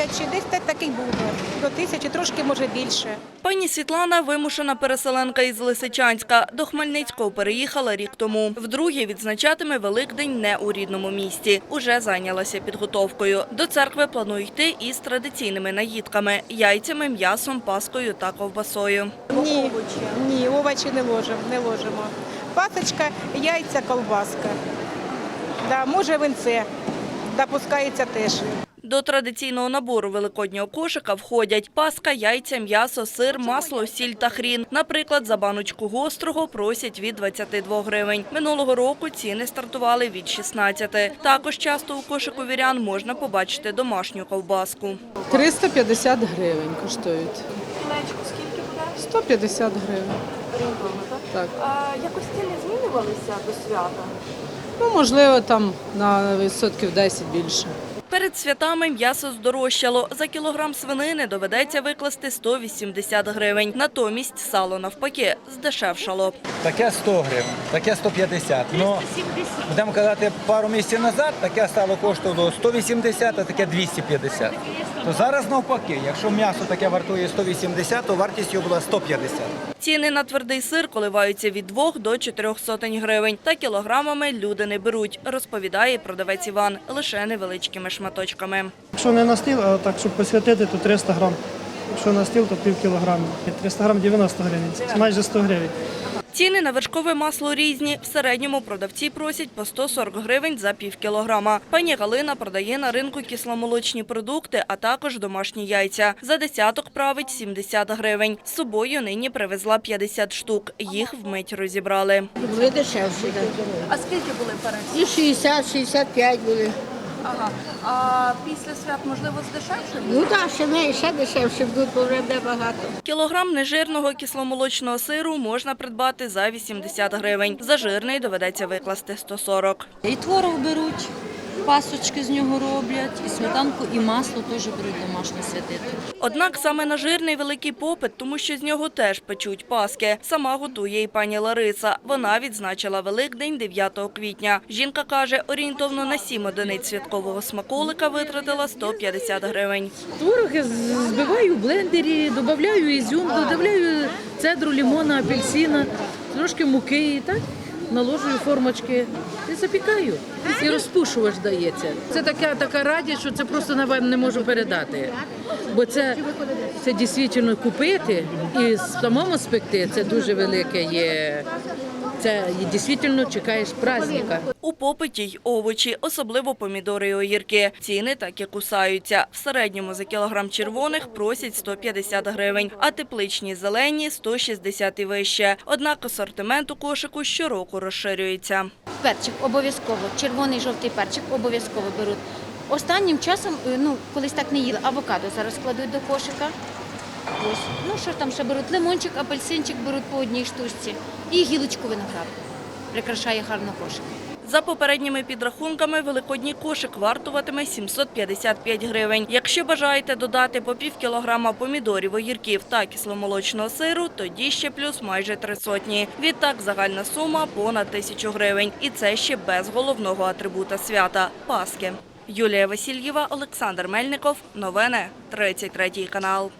тисячі, десь так- такий був до тисячі, трошки може більше. Пані Світлана – вимушена переселенка із Лисичанська. До Хмельницького переїхала рік тому. Вдруге відзначатиме Великдень не у рідному місті. Уже зайнялася підготовкою. До церкви планує йти із традиційними наїдками – яйцями, м'ясом, паскою та ковбасою. Ні, ні, овочі не ложимо, не ложимо. Пасочка, яйця, колбаска. Да, може винце, допускається теж. До традиційного набору великоднього кошика входять паска, яйця, м'ясо, сир, масло, сіль та хрін. Наприклад, за баночку гострого просять від 22 гривень. Минулого року ціни стартували від 16. Також часто у кошику вірян можна побачити домашню ковбаску. 350 гривень коштують. Кілечко скільки буде? 150 гривень. Так. А якось ціни змінювалися до свята? Ну, можливо, там на відсотків 10 більше. Перед святами м'ясо здорожчало. За кілограм свинини доведеться викласти 180 гривень. Натомість сало навпаки здешевшало. Таке 100 гривень, таке 150. Ну, будемо казати, пару місяців назад таке стало коштувало 180, а таке 250. То зараз навпаки, якщо м'ясо таке вартує 180, то вартість його була 150. Ціни на твердий сир коливаються від 2 до 4 сотень гривень. Та кілограмами люди не беруть, розповідає продавець Іван, лише невеличкими шматочками. Якщо не на стіл, а так, щоб посвятити, то 300 грам. Якщо на стіл, то пів кілограма. 300 грам 90 гривень. Це майже 100 гривень. Ціни на вершкове масло різні. В середньому продавці просять по 140 гривень за пів кілограма. Пані Галина продає на ринку кисломолочні продукти, а також домашні яйця. За десяток править 70 гривень. З собою нині привезла 50 штук. Їх вмить розібрали. Були дешевші. А скільки були перед? І 60, 65 були. Ага. А після свят, можливо, здешевше? Ну так, ще не, ще дешевше будуть, бо вже буде багато. Кілограм нежирного кисломолочного сиру можна придбати за 80 гривень. За жирний доведеться викласти 140. І творог беруть, пасочки з нього роблять, і сметанку, і масло теж беруть домашнє святити. Однак саме на жирний великий попит, тому що з нього теж печуть паски. Сама готує і пані Лариса. Вона відзначила Великдень 9 квітня. Жінка каже, орієнтовно на 7 одиниць святкового смаколика витратила 150 гривень. Творог я збиваю в блендері, додаю ізюм, додаю цедру, лимона, апельсина, трошки муки і так наложую формочки і запікаю. І розпушувач дається. Це така, така радість, що це просто на вам не можу передати. Бо це, це дійсно купити і самому спекти це дуже велике є. Це дійсно чекаєш праздника. У попиті й овочі, особливо помідори і огірки. Ціни так і кусаються. В середньому за кілограм червоних просять 150 гривень, а тепличні зелені – 160 і вище. Однак асортимент у кошику щороку розширюється. Перчик обов'язково, червоний жовтий перчик обов'язково беруть. Останнім часом, е, ну колись так не їли, авокадо зараз кладуть до кошика. Ось. Ну що там ще беруть? Лимончик, апельсинчик беруть по одній штучці. І гілочку винограду. Прикрашає гарно кошик. За попередніми підрахунками, великодній кошик вартуватиме 755 гривень. Якщо бажаєте додати по пів кілограма помідорів, огірків та кисломолочного сиру, тоді ще плюс майже три сотні. Відтак загальна сума понад тисячу гривень. І це ще без головного атрибута свята – Паски. Юлія Васильєва, Олександр Мельников. Новини 33 канал.